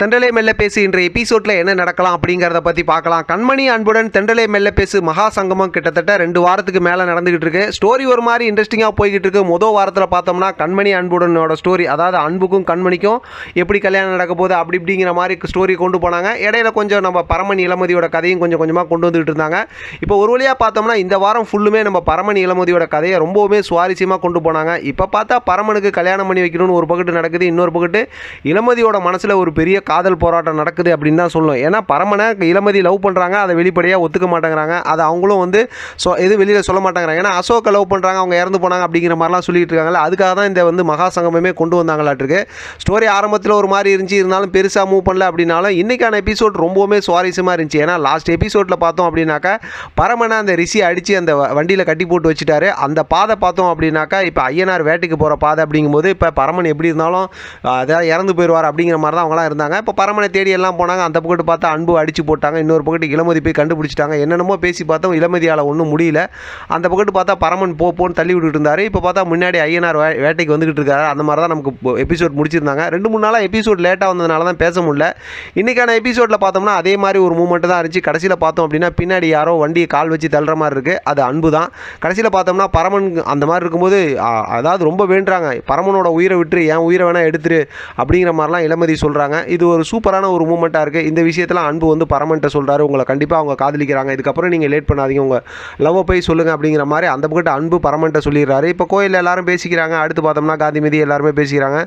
தென்றலை மெல்ல பேசு இன்றைய எபிசோட்ல என்ன நடக்கலாம் அப்படிங்கிறத பத்தி பார்க்கலாம். கண்மணி அன்புடன் தென்றலை மெல்ல பேசு மகா சங்கமம் கிட்டத்தட்ட ரெண்டு வாரத்துக்கு மேல நடந்துகிட்டு இருக்கு. ஸ்டோரி ஒரு மாதிரி இன்ட்ரெஸ்டிங்கா போய்கிட்டு இருக்கு. முதல் வாரத்தில் பார்த்தோம்னா கண்மணி அன்புடனோட ஸ்டோரி அதாவது அன்புக்கும் கண்மணிக்கும் எப்படி கல்யாணம் நடக்க போகுது அப்படி இப்படிங்கிற மாதிரி ஸ்டோரி கொண்டு போனாங்க. இடையில கொஞ்சம் நம்ம பரமணி இளமதியோட கதையும் கொஞ்சம் கொஞ்சமாக கொண்டு வந்துகிட்டு இருந்தாங்க. இப்போ ஒரு வழியாக பார்த்தோம்னா இந்த வாரம் ஃபுல்லுமே நம்ம பரமணி இளமதியோட கதையை ரொம்பவுமே சுவாரஸ்யமாக கொண்டு போனாங்க. இப்போ பார்த்தா பரமனுக்கு கல்யாணம் பண்ணி வைக்கணும்னு ஒரு பக்கத்து நடக்குது இன்னொரு பக்கத்து இளமதியோட மனசில் ஒரு பெரிய காதல் போராட்டம் நடக்குது அப்படின்னு தான் சொல்லணும். ஏன்னா பரமனை இளமதி லவ் பண்ணுறாங்க அதை வெளிப்படையாக ஒத்துக்க மாட்டேங்கிறாங்க. அதை அவங்களும் வந்து சொ எது வெளியில் சொல்ல மாட்டேங்கிறாங்க. ஏன்னா அசோக்கை லவ் பண்ணுறாங்க அவங்க இறந்து போனாங்க அப்படிங்கிற மாதிரிலாம் சொல்லிட்டு இருக்காங்கல்ல அதுக்காக தான் இந்த வந்து மகா சங்கமமே கொண்டு வந்தாங்களாட்டிருக்கு ஸ்டோரி ஆரம்பத்தில் ஒரு மாதிரி இருந்துச்சு இருந்தாலும் பெருசாக மூவ் பண்ணல அப்படின்னாலும் இன்றைக்கான எபிசோட் ரொம்பவுமே சுவாரஸ்யமாக இருந்துச்சு. ஏன்னா லாஸ்ட் எபிசோடில் பார்த்தோம் அப்படின்னாக்கா பரமனை அந்த ரிஷி அடித்து அந்த வண்டியில் கட்டி போட்டு வச்சுட்டாரு. அந்த பாதை பார்த்தோம் அப்படின்னாக்கா இப்போ ஐயனார் வேட்டைக்கு போகிற பாதை அப்படிங்கும்போது இப்போ பரமன் எப்படி இருந்தாலும் அதாவது இறந்து போயிடுவார் அப்படிங்கிற மாதிரி தான் அவங்களாம் இருந்தாங்க. இப்போ பரமனை தேடி எல்லாம் போனாங்க. அந்த பக்கத்து பார்த்தா அன்பு அடிச்சு போட்டாங்க. இன்னொரு பக்கத்து இளமதி போய் கண்டுபிடிச்சிட்டாங்க. என்னென்னமோ பேசி பார்த்தோம். இளமதியால் ஒன்றும் முடியல. அந்த பக்கத்து பார்த்தா பரமன் போ போன்னு தள்ளி விட்டுட்டு இருந்தார். இப்போ பார்த்தா முன்னாடி ஐயனார் வே- வேட்டைக்கு வந்துக்கிட்டு இருக்காரு. அந்த மாதிரி தான் நமக்கு எபிசோட் முடிச்சிருந்தாங்க. ரெண்டு மூணு நாளாக எபிசோட் லேட்டாக வந்ததுனால தான் பேச முடியல. இன்றைக்கான எபிசோடில் பார்த்தோம்னா அதே மாதிரி ஒரு மூமெண்ட் தான் இருந்துச்சு. கடைசியில் பார்த்தோம் அப்படின்னா பின்னாடி யாரோ வண்டியை கால் வச்சு தள்ளுற மாதிரி இருக்குது அது அன்பு தான். கடைசியில் பார்த்தோம்னா பரமன் அந்த மாதிரி இருக்கும்போது அதாவது ரொம்ப வேண்டுறாங்க. பரமனோட உயிரை விட்டு என் உயிரை வேணால் எடுத்துரு அப்படிங்கிற மாதிரிலாம் இளமதி சொல்கிறாங்க இது ஒரு சூப்பரான ஒரு மூமெண்ட்டாக இருக்குது இந்த விஷயத்தில் அன்பு வந்து பரமன்ட்ட சொல்கிறாரு உங்களை கண்டிப்பாக அவங்க காதலிக்கிறாங்க. இதுக்கப்புறம் நீங்கள் லேட் பண்ணாதீங்க. உங்கள் லவ்வை போய் சொல்லுங்கள் அப்படிங்கிற மாதிரி அந்த பக்கத்து அன்பு பரமன்ட்ட சொல்லிடுறாரு. இப்போ கோயிலில் எல்லாரும் பேசிக்கிறாங்க. அடுத்து பார்த்தோம்னா காந்திமதி எல்லாருமே பேசிக்கிறாங்க.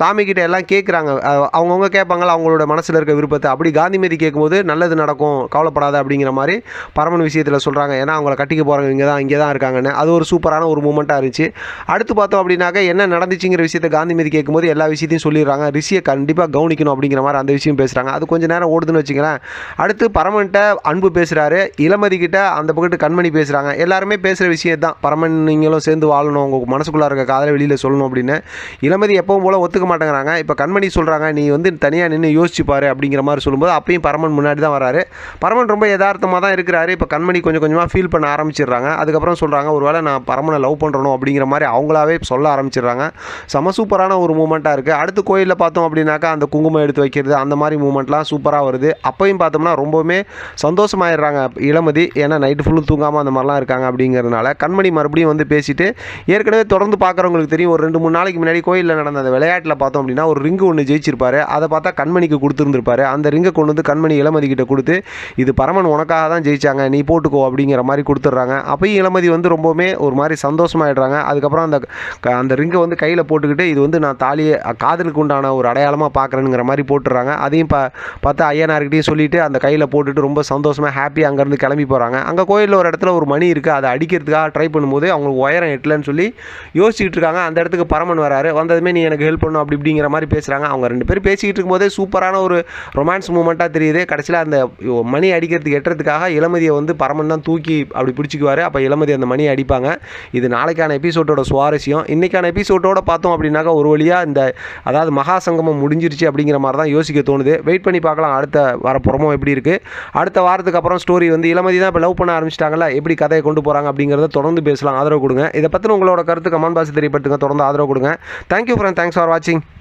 சாமி கிட்ட எல்லாம் கேட்குறாங்க அவங்கவுங்க கேட்பாங்களா? அவங்களோட மனசில் இருக்க விருப்பத்தை. அப்படி காந்திமதி கேட்கும்போது நல்லது நடக்கும். கவலைப்படாத அப்படிங்கிற மாதிரி பரமன் விஷயத்தில் சொல்கிறாங்க ஏன்னா அவங்கள கட்டிக்க போகிறவங்க இங்கே தான் இங்கே தான் இருக்காங்கன்னு. அது ஒரு சூப்பரான ஒரு மூமெண்ட்டாக இருந்துச்சு. அடுத்து பார்த்தோம் அப்படின்னாக்க என்ன நடந்துச்சுங்கிற விஷயத்தை காந்திமதி கேட்கும்போது எல்லா விஷயத்தையும் சொல்லிடுறாங்க. ரிஷியை கண்டிப்பாக கவனிக்கணும் அப்படிங்கிற மாதிரி அந்த விஷயம் பேசுகிறாங்க அது கொஞ்ச நேரம் ஓடுதுன்னு வச்சுக்கிறேன் அடுத்து பரமன்கிட்ட அன்பு பேசுகிறாரு இளமதிக்கிட்ட அந்த பக்கத்து கண்மணி பேசுகிறாங்க எல்லாருமே பேசுகிற விஷயம் தான் பரமன் நீங்களும் சேர்ந்து வாழணும். உங்கள் மனசுக்குள்ளே இருக்க காதலை வெளியில் சொல்லணும் அப்படின்னு. இளமதி எப்பவும் போல் ஒத்துக்க மாட்டேங்கிறாங்க. இப்போ கண்மணி சொல்கிறாங்க நீ வந்து தனியாக நின்று யோசிச்சுப்பார் அப்படிங்கிற மாதிரி சொல்லும்போது அப்பயும் பரமன் முன்னாடி தான் வராரு. பரமன் ரொம்ப யதார்த்தமாக தான் இருக்கிறாரு. இப்போ கண்மணி கொஞ்சம் கொஞ்சமாக ஃபீல் பண்ண ஆரம்பிச்சிடுறாங்க. அதுக்கப்புறம் சொல்கிறாங்க ஒருவேளை நான் பரமனை லவ் பண்ணுறணும் அப்படிங்கிற மாதிரி அவங்களாவே சொல்ல ஆரம்பிச்சிடுறாங்க. செம சூப்பரான ஒரு மூமெண்ட்டாக இருக்குது அடுத்து கோயிலில் பார்த்தோம் அப்படின்னாக்கா அந்த குங்குமம் எடுத்து வைக்கிறது அந்த மாதிரி மூமெண்ட்லாம் சூப்பராக வருது. அப்போயும் பார்த்தோம்னா ரொம்பவுமே சந்தோஷமாயிடுறாங்க இளமதி. ஏன்னா நைட்டு ஃபுல்லும் தூங்காமல் அந்த மாதிரிலாம் இருக்காங்க அப்படிங்கிறதுனால கண்மணி மறுபடியும் வந்து பேசிட்டு ஏற்கனவே தொடர்ந்து பார்க்குறவங்களுக்கு தெரியும் ஒரு ரெண்டு மூணு நாளைக்கு முன்னாடி கோயிலில் நடந்த அந்த விளையாட்டில் பார்த்தோம் அப்படின்னா ஒரு ரிங்கு ஒன்று ஜெயிச்சிருப்பாரு. அதை பார்த்தா கண்மணிக்கு கொடுத்துருந்துருப்பாரு. அந்த ரிங்கை கொண்டு வந்து கண்மணி இளமதி கிட்ட கொடுத்து இது பரமன் உனக்காக தான் ஜெயிச்சாங்க நீ போட்டுக்கோ அப்படிங்கிற மாதிரி கொடுத்துட்றாங்க. அப்பயும் இளமதி வந்து ரொம்பவுமே ஒரு மாதிரி சந்தோஷமாயிடுறாங்க. அதுக்கப்புறம் அந்த க- அந்த ரிங்கை வந்து கையில் போட்டுக்கிட்டு இது வந்து நான் தாலியை காதலுக்கு உண்டான ஒரு அடையாளமாக பார்க்குறேங்கிற மாதிரி போட்டு போட்டுறாங்க. அதையும் பா பார்த்து ஐயனார்கிட்டையும் சொல்லிவிட்டு அந்த கையில் போட்டுட்டு ரொம்ப சந்தோஷமாக ஹாப்பியாக அங்கேருந்து கிளம்பி போகிறாங்க அங்கே கோயிலில் ஒரு இடத்துல ஒரு மணி இருக்குது அதை அடிக்கிறதுக்காக ட்ரை பண்ணும்போது அவங்களுக்கு உயரம் எட்டலன்னு சொல்லி யோசிச்சுட்டு இருக்காங்க. அந்த இடத்துக்கு பரமன் வராரு. வந்ததுமே நீ எனக்கு ஹெல்ப் பண்ணும் அப்படி இப்படிங்கிற மாதிரி பேசுகிறாங்க அவங்க ரெண்டு பேரும் பேசிக்கிட்டு இருக்கும்போதே சூப்பரான ஒரு ரொமான்ஸ் மூமெண்ட்டாக தெரியுது. கடைசியில் அந்த மணி அடிக்கிறதுக்கு எட்டுறதுக்காக இளமதியை வந்து பரமன் தான் தூக்கி அப்படி பிடிச்சிக்குவார். அப்போ இளமதி அந்த மணியை அடிப்பாங்க. இது நாளைக்கான எபிசோட்டோட சுவாரஸ்யம். இன்றைக்கான எபிசோட்டோட பார்த்தோம் அப்படின்னாக்கா ஒரு வழியாக இந்த அதாவது மகா சங்கமம் முடிஞ்சிருச்சு அப்படிங்கிற மாதிரி தான் யோசிக்க தோணுது. வெயிட் பண்ணி பார்க்கலாம் அடுத்த வர புறமும் எப்படி இருக்குது அடுத்த வாரத்துக்கு அப்புறம் ஸ்டோரி வந்து இளமதி தான் இப்போ லவ் பண்ண ஆரம்பிச்சிட்டாங்கல்ல எப்படி கதையை கொண்டு போகிறாங்க அப்படிங்கிறத தொடர்ந்து பேசலாம். ஆதரவு கொடுங்க. இதை பற்றின உங்களோட கருத்து கமெண்ட் பாக்ஸ் தெரியப்படுத்துங்க. தொடர்ந்து ஆதரவு கொடுங்க. தேங்க்யூ ஃப்ரெண்ட் தேங்க்ஸ் ஃபார் வாட்சிங்